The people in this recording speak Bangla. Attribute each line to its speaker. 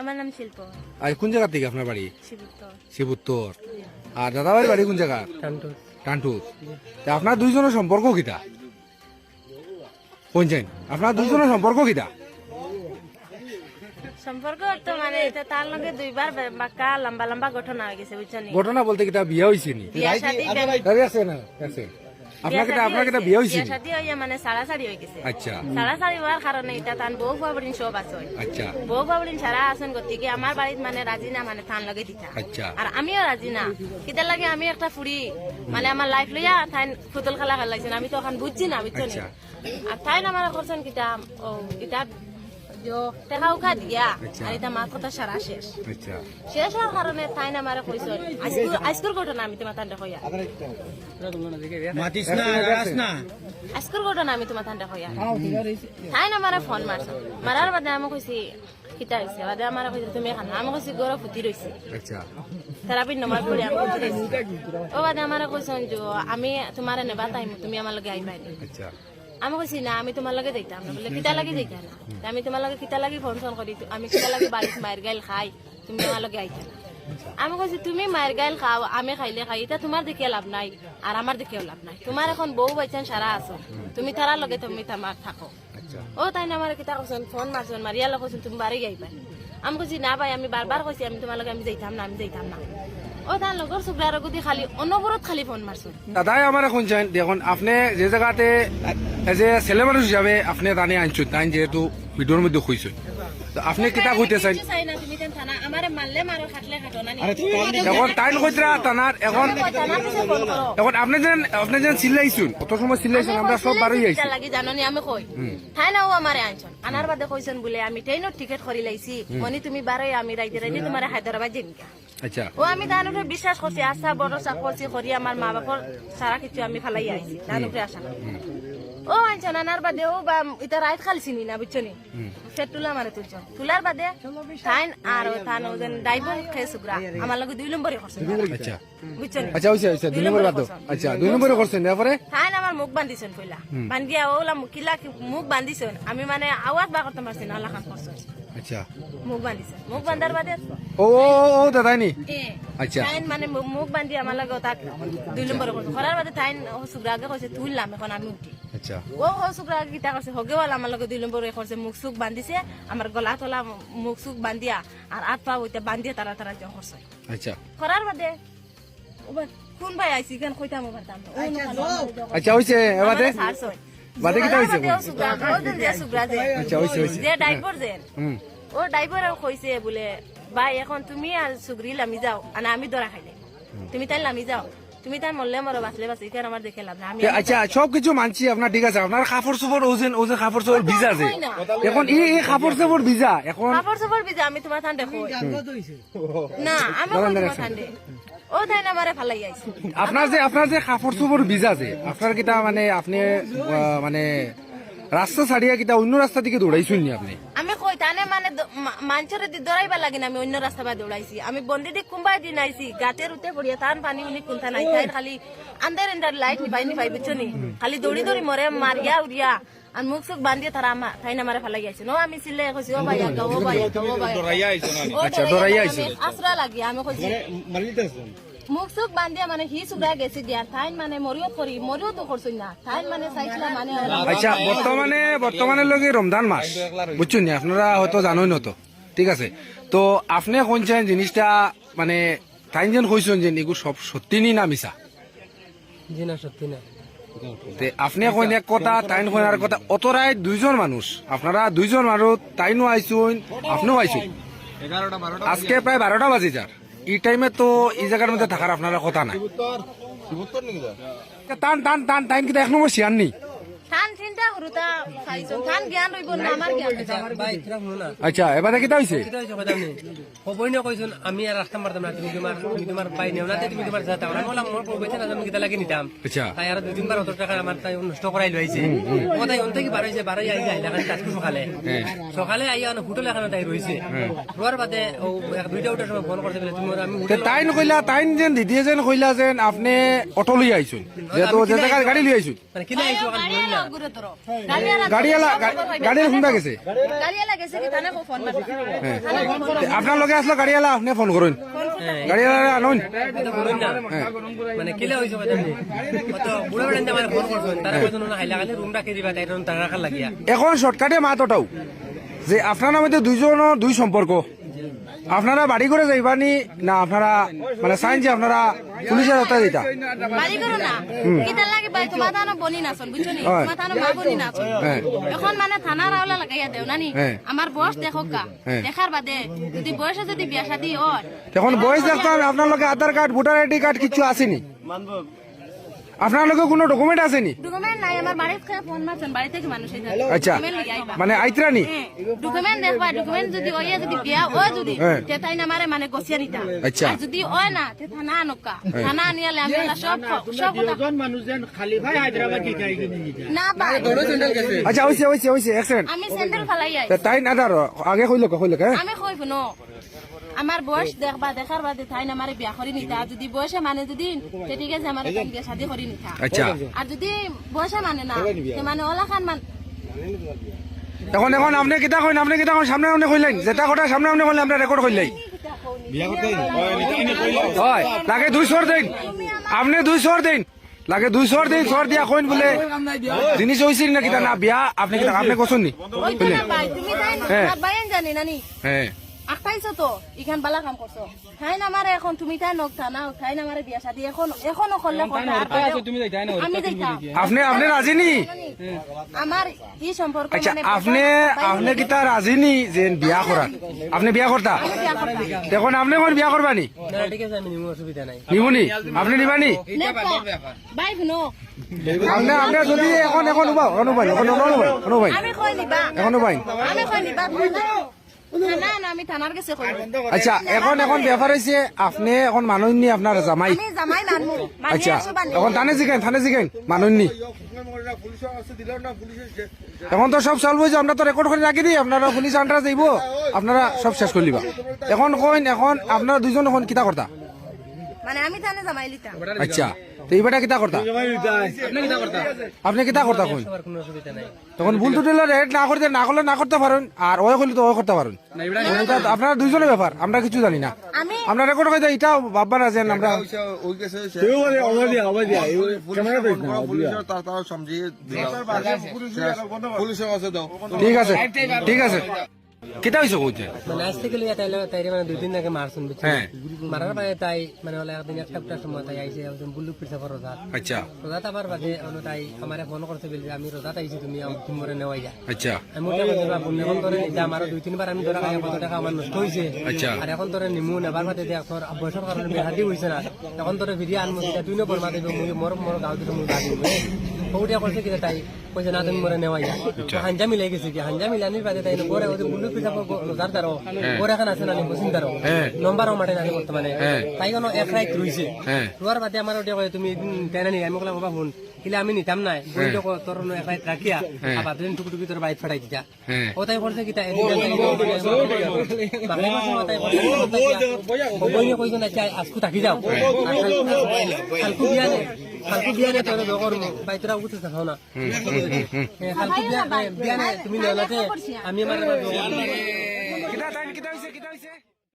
Speaker 1: আমার নাম শিল্প।
Speaker 2: আর কোন জায়গা থেকে আপনার বাড়ি?
Speaker 1: শিবুত্তর।
Speaker 2: শিবুত্তর। আর দাদাবাড়ির বাড়ি কোন জায়গা টান্টুস। আপনার দুইজনের সম্পর্ক কিটা? কোনছেন আপনার দুইজনের সম্পর্ক কিটা?
Speaker 1: সম্পর্ক তো মানে এটা তার লগে দুইবার বাক্কা লম্বা লম্বা ঘটনা হয়ে গেছে বুঝছ নি?
Speaker 2: ঘটনা বলতে কিটা বিয়ে হয়েছে নি?
Speaker 1: বিয়া শাদি
Speaker 2: আছে না? আছে। আপনাকে আপনার বিয়ে হইছে
Speaker 1: শাদি হইয়া মানে সারা সারি হই গেছে।
Speaker 2: আচ্ছা।
Speaker 1: সাড়াসাড়ি হওয়ার কারণে এটা তান বউ বাবরিন সব আছে।
Speaker 2: আচ্ছা।
Speaker 1: বউ বাবরিন সারা আসন গতিকে আমার বাড়িত মানে রাজি না মানে থান লাগে দিতা
Speaker 2: আচ্ছা।
Speaker 1: আর আমিও রাজি না কিতার লাগে আমি একটা ফুড়ি মানে আমার লাইফ লইয়া তাই ফুতল খেলা খেলাইছেন আমি তো এখন বুঝছি না। বুঝছ। আর তাই আমার করছেন কিতা ও এটা টেকা উখা দিয়া
Speaker 2: আচ্ছা।
Speaker 1: আর এটা মার কথা সারা শেষ।
Speaker 2: আচ্ছা।
Speaker 1: শেষ হওয়ার কারণে তাই না আমার কইছ আজকের ঘটনা আমি তোমার তান্ডে
Speaker 3: না
Speaker 1: আজকের ঘটনা আমি তোমার তান্ডে কইয়া তাই না আমার ফোন মারছ মারার বাদে আমি কইছি কিতা হয়েছে বাদে আমার কইছে তুমি খানা আমি কইছি গরম ফুটি রইছে
Speaker 2: আচ্ছা।
Speaker 1: থেরাপির নমাজ পড়ি আমি ও বাদে আমার কইছেন যে আমি তোমার নেবা তাই তুমি আমার লগে আইবাই
Speaker 2: আচ্ছা।
Speaker 1: আমি কইছি না আমি তোমার লগে যাইতাম না বলে কিতা লাগি যাইতা না। আমি তোমার লগে কিতা লাগি ফোন ফোন করি আমি কিতা লাগি বাড়িত মায়ের গাইল খাই তুমি আমার লগে আইতা। না আমি কইছি তুমি মায়ের গাইল খাও আমি খাইলে খাই এটা তোমার দিকে লাভ নাই আর আমার দিকেও লাভ নাই। তোমার এখন বউ বাইচান সারা আছো তুমি তারার লগে তুমি তোমার থাকো।
Speaker 2: আচ্ছা।
Speaker 1: ও তাই না আমার কিতা কইছেন ফোন মারছেন মারিয়া লগ কইছেন তুমি বাড়ি যাইবা আমি কইছি না ভাই আমি বারবার কইছি আমি তোমার লগে আমি যাইতাম না আমি যাইতাম না। ও তার খালি অনবরত খালি ফোন মারছেন
Speaker 2: দাদাই আমার এখন আপনি যে জায়গাতে এজ এ ছেলে মানুষ হিসাবে আপনি তাই যেহেতু ভিডিওর মধ্যে আপনি কিতা কইতে চাই এখন কইতরা আপনি যেন আপনি যেন চিল্লাইছুন কত সময় চিল্লাইছুন আমরা সব বারোই আইছি
Speaker 1: লাগি জাননি আমি কই। তাই না ও আমারে আনছন। আনার বাদে কইছেন বলে আমি ট্রেনের টিকেট করি লাইছি। মনি তুমি বারোই আমি রাইতে রাইতে তোমার হায়দ্রাবাদ যাইগা
Speaker 2: আচ্ছা।
Speaker 1: ও আমি তার উপরে বিশ্বাস করছি আশা ভরসা করছি করি আমার মা বাপর সারা কিছু আমি ফালাই আইছি তার উপরে আশা না ও আনছন আনার বাদে ও বা এটা রাইত খালছি নি না বুঝছ নি? সে তুলা মারে তুলছন তুলার বাদে তাইন আর তান ওজন ডাইবন খেয়ে সুগ্রা আমার লগে দুই নম্বরই করছে
Speaker 2: আচ্ছা।
Speaker 1: বুঝছ নি?
Speaker 2: আচ্ছা হইছে হইছে দুই নম্বর বাদ আচ্ছা দুই নম্বরে করছেন তারপরে
Speaker 1: তাইন আমার মুখ বান্ধিছেন কইলা। বান্ধিয়া ওলা কিলা মুখ বান্ধিছেন। আমি মানে আওয়াজ বা করতে পারছি না আল্লাহ খান করছেন
Speaker 2: আচ্ছা।
Speaker 1: মুখ বান্ধিছেন মুখ বান্ধার বাদে
Speaker 2: ও ও ও, দাদাই নি? আচ্ছা।
Speaker 1: তাইন মানে মুখ বান্ধি আমার লাগে তাক দুই নম্বর করছে করার বাদে তাইন ও সুগ্রাগে কইছে তুললাম এখন আমি উঠি।
Speaker 2: আচ্ছা।
Speaker 1: ও ও সুগ্রাগে কিতা করছে হগেওয়াল আমার লাগে দুই নম্বর করছে মুখ সুখ বান্ধিছে আমার গলা তলা মুখ সুখ বান্ধিয়া আর আট পা ওইটা বান্ধিয়া তারা তারা জং করছে
Speaker 2: আচ্ছা।
Speaker 1: করার বাদে কোন ভাই আইছি কেন কইতাম ওবার দাম।
Speaker 2: আচ্ছা হইছে এবারে
Speaker 1: সারছয়
Speaker 2: বাদে কিতা হইছে আচ্ছা হইছে হইছে
Speaker 1: যে ড্রাইভার যেন ও ড্রাইভার কইছে বলে ভাই এখন তুমি আর সুগ্রিল আমি যাও আর আমি ধরা খাইলে তুমি তাই আমি যাও। তুমি তাই মরলে মরো বাঁচলে বাঁচলে এটা আমার দেখে লাভ আমি
Speaker 2: আচ্ছা সব কিছু মানছি আপনার ঠিক আছে। আপনার কাপড় চোপড় ওজেন ওজেন কাপড় চোপড় ভিজা আছে এখন এই এই কাপড় চোপড় ভিজা। এখন
Speaker 1: কাপড় চাপড় বিজা আমি তোমার ঠান্ডে কই না আমি তোমার ঠান্ডে ও তাই না আমারে ফালাই আইছে
Speaker 2: আপনার যে আপনার যে কাপড় চোপড় ভিজা আছে আপনার কিটা মানে আপনি মানে রাস্তা ছাড়িয়া কিটা অন্য রাস্তা দিকে দৌড়াইছুন নি আপনি?
Speaker 1: আমি তানে মানে মাঞ্চরে দি দৌড়াইবা লাগে না আমি অন্য রাস্তা বা দৌড়াইছি আমি বন্দি দি কুম্বাই দিন আইছি গাতের উঠে পড়িয়া তান পানি উনি কুন্থা নাই। তাই খালি আন্দার আন্দার লাইট নিভাই নিভাই বুঝছ নি? খালি দৌড়ি দৌড়ি মরে মারিয়া উড়িয়া আর মুখ সুখ বান্ধিয়ে তারা আমা তাই না মারে ফালাই আইছে নো আমি সিলে কইছি ও ভাই আগা ও ভাই ও ভাই
Speaker 2: আচ্ছা, দৌড়াইয়া আইছো।
Speaker 1: আমি আশ্রা লাগি আমি কইছি মুখ সুখ বান্ধিয়া মানে হি সুগা গেছে গিয়া তাইন মানে মরিও করি মরিও তো করছই না। তাইন মানে চাইছিলা মানে
Speaker 2: আচ্ছা বর্তমানে বর্তমানে লগে রমজান মাস। বুঝছেন আপনারা হয়তো জানোই না তো ঠিক আছে। তো আপনি কোনছেন জিনিসটা মানে তাই যেন কইছেন যে এগুলো সব সত্যি নি না মিছা?
Speaker 3: জি না সত্যি না।
Speaker 2: তে আপনি কইন এক কথা তাইন কইন আর কথা। অতরাই দুইজন মানুষ। আপনারা দুইজন মানুষ তাইনও আইসুন আপনিও আইসুন আজকে প্রায় বারোটা বাজে যার এই টাইমে তো এই জায়গার মধ্যে থাকার আপনারা কথা নাই। টান টান টান টাইম কিন্তু এক নম্বর শিয়ার নেই আচ্ছা এবারে কিতা
Speaker 3: নেই কবই না কইছুন আমি আর রাস্তা মারতাম না তুমি তোমার তুমি তোমার পাই নেও না তুমি তোমার যাতা। আমি বললাম মোর কইছে না আমি কিতা লাগি নিতাম।
Speaker 2: আচ্ছা।
Speaker 3: তাই আর দুই তিনবার অত টাকা আমার তাই নষ্ট করাই লইছে ও তাই অন্ত কি আই লাগান কাজ সকালে
Speaker 2: হ্যাঁ।
Speaker 3: সকালে আইয়া হোটেল এখানে তাই রইছে রোয়ার বাদে ও এক দুইটা উঠার সময় ফোন করতে বলে তুমি আমি
Speaker 2: তে কইলা তাইন যেন দিদিয়ে যেন কইলা যেন আপনি অটো লই আইছুন যে জায়গায় গাড়ি লই আইছুন
Speaker 3: মানে কিনা আইছো
Speaker 1: গাড়িওয়ালা
Speaker 2: গাড়িওয়ালা গাড়িওয়ালা শুনবা গেছে। হ্যাঁ। তে আপনার লগে আসলো গাড়িওয়ালা? আপনি ফোন করুন। গাড়িওয়ালা আনুন।
Speaker 3: মানে কিলে হয়েছে কথা কত বুড়ো বেড়ান আমার ফোন করছেন। তারা কজন হাইলা খালি রুম রাখি দিবা? তাই তারা রাখার লাগিয়া।
Speaker 2: এখন শর্টকাটে ওটাও। যে আপনার মধ্যে দুইজনের দুই সম্পর্ক। আপনারা বাড়ি করে যাইবানি? না আপনারা মানে চাইন যে আপনারা পুলিশের হাতে দিতা?
Speaker 1: বাড়ি করো না। কিতা লাগে ভাই তোমার বনি বুঝছ নি। তোমার থানা মা বনি নাচন।
Speaker 2: হ্যাঁ।
Speaker 1: এখন মানে থানা রাওলা লাগাইয়া দেও নানি?
Speaker 2: হ্যাঁ।
Speaker 1: আমার বয়স দেখো কা
Speaker 2: হ্যাঁ।
Speaker 1: দেখার বাদে যদি বয়সে যদি বিয়া শাদি হয়।
Speaker 2: এখন বয়স দেখতাম আপনার লগে Aadhaar card voter ID card কিছু আসেনি। আপনার লগে কোনো ডকুমেন্ট আসেনি?
Speaker 1: ডকুমেন্ট নাই আমার বাড়িতে খেয়ে ফোন মারছেন বাড়ি থেকে মানুষ
Speaker 2: আচ্ছা মানে আইতরানি?
Speaker 1: ডকুমেন্ট দেখবা ডকুমেন্ট যদি ওয়ে যদি বিয়া ও যদি
Speaker 2: হ্যাঁ।
Speaker 1: না মারে মানে গছিয়া নিতা
Speaker 2: আচ্ছা।
Speaker 1: যদি ওই না তে থানা আনকা। থানা আনিয়ালে আমি সব সব
Speaker 4: দুজন মানুষ যেন খালি ভাই হায়দ্রাবাদ কি খাই কিনে দিতা
Speaker 1: না পাই
Speaker 2: আচ্ছা
Speaker 1: আমি স্যান্ডেল ফালাই আই
Speaker 2: তাই না দাঁড়ো আগে কইল কইল হ্যাঁ?
Speaker 1: আমি কই শুনো আমার বয়স দেখবা দেখার বাদে তাই না আমারে বিয়া করি নিতা আর যদি বয়সে মানে যদি ঠিক আছে আমার বিয়া শাদি করি নিতা
Speaker 2: আচ্ছা।
Speaker 1: আর যদি বয়সে মানে না তে মানে ওলা খান মান
Speaker 2: এখন এখন আপনি কিতা কইন আপনি কিতা কইন সামনে আপনি কইলেন যেটা কথা সামনে আপনি কইলেন আপনি রেকর্ড কইলেন? হয় লাগে দুই সর দিন। আপনি দুই সর দিন। লাগে দুই সর দিন সর দিয়া কইন বলে জিনিস হইছিল না কিতা? না বিয়া আপনি কিতা আপনি কোসুন নি?
Speaker 1: ওই তো না পাই তুমি তাই না
Speaker 2: হ্যাঁ।
Speaker 1: আখাইছো তো ইখান বালা কাম করছ খাই না মারে এখন তুমি তাই নক থানা খাই না মারে বিয়া শাদি এখন এখনও করলে আমি
Speaker 2: আপনি আপনি রাজি নি?
Speaker 1: আমার ই সম্পর্ক
Speaker 2: আচ্ছা আপনি আপনি কিতা রাজি নি যে বিয়া করার আপনি বিয়া করতা দেখুন আপনি কোন বিয়া করবা নি?
Speaker 3: না ঠিক আছে আমি নিমু অসুবিধা নাই
Speaker 2: নিবনি আপনি নিবানি
Speaker 1: নেপা। বাই শুনো।
Speaker 2: আপনি আপনি যদি এখন এখন এখন উবাই এখন এখন উবাই এখন উবাই।
Speaker 1: আমি কই নিবা।
Speaker 2: এখন উবাই।
Speaker 1: আমি থানার কাছে
Speaker 2: আচ্ছা এখন এখন ব্যাপার হয়েছে আপনি এখন মানুষ নি আপনার জামাই।
Speaker 1: আমি জামাই মানমু
Speaker 2: আচ্ছা এখন থানে জিকেন থানে জিকেন মানুষ নি এখন তো সব সলভ হয়েছে আমরা তো রেকর্ড করে রাখি দিই আপনারা পুলিশ আন্ডার যাইব আপনারা সব শেষ করে দিবা। এখন কইন এখন আপনারা দুইজন এখন কিতা করতা
Speaker 1: মানে আমি থানে জামাই লিতাম
Speaker 2: আচ্ছা তো এইবারটা কিতা করতা? আপনি কিতা করতা তখন ভুল টুটিলে রেড না করতে না করলে না করতে পারেন আর ওই করলে তো ওই করতে পারেন। আপনারা দুইজনের ব্যাপার আমরা কিছু জানি না।
Speaker 1: আমি
Speaker 2: আমরা রেকর্ড করে এটা ভাববা না যে আমরা ঠিক আছে ঠিক আছে। কেটা হয়েছে কইতে
Speaker 3: মানে থেকে লিয়া তাইলে তাইরে মানে দুই দিন আগে মারছুন বুঝছেন
Speaker 2: হ্যাঁ।
Speaker 3: মারার পরে তাই মানে হলে একদিন একটা একটা সময় তাই আইসে একজন বুল্লু পিঠা পর রোজা
Speaker 2: আচ্ছা
Speaker 3: রোজাত আবার বাদে অন্য তাই আমারে ফোন করতে বলি আমি রোজাত আইছি তুমি তুমি মরে নেওয়াই যা
Speaker 2: আচ্ছা
Speaker 3: আমি মোটা কথা দিলাম আপনি এখন ধরে নিতে আমার দুই তিনবার আমি ধরা খাই কত টাকা আমার নষ্ট হয়েছে
Speaker 2: আচ্ছা।
Speaker 3: আর এখন ধরে নিমু নেবার বাদে দিয়ে এখন বয়সের কারণে বিয়া হাতি হয়েছে না এখন ধরে ফিরিয়ে সেটা তুই নকর মাতে মুই মোর মোর গাঁও দিতে মুই গাড়ি কৌটিয়া করছে কি তাই কইছে না তুমি মরে নেওয়াই হাঞ্জা মিলাই গেছে কি? হাঞ্জা মিলানির বাদে তাই গোরে ওদের বুল্লু পিঠা রোজার দ্বারো গোরে এখন আছে নানি বসিন দ্বারো নম্বর মাঠে নানি বর্তমানে। তাই কোনো এক রাইত রইছে। রোয়ার বাদে আমার ওটা কয় তুমি তেনা নি আমি কলাম বাবা শুন। কিলে আমি নিতাম নাই বই তোর নো এক রাইত রাখিয়া আবার দিন টুকটুকি তোর বাইক ফাটাই দিতা
Speaker 2: হ্যাঁ।
Speaker 3: ও তাই করছে কি তাই বাংলা বই নিয়ে কইছো না চাই আজকু থাকি যাও কালকু বিয়া নে কালকু বিয়া নে তোর দগর বাই তোরা উঠে থাকাও না কালকু বিয়া বিয়া নে তুমি নলাতে আমি আমার
Speaker 2: কিতা কিতা হয়েছে কিতা হয়েছে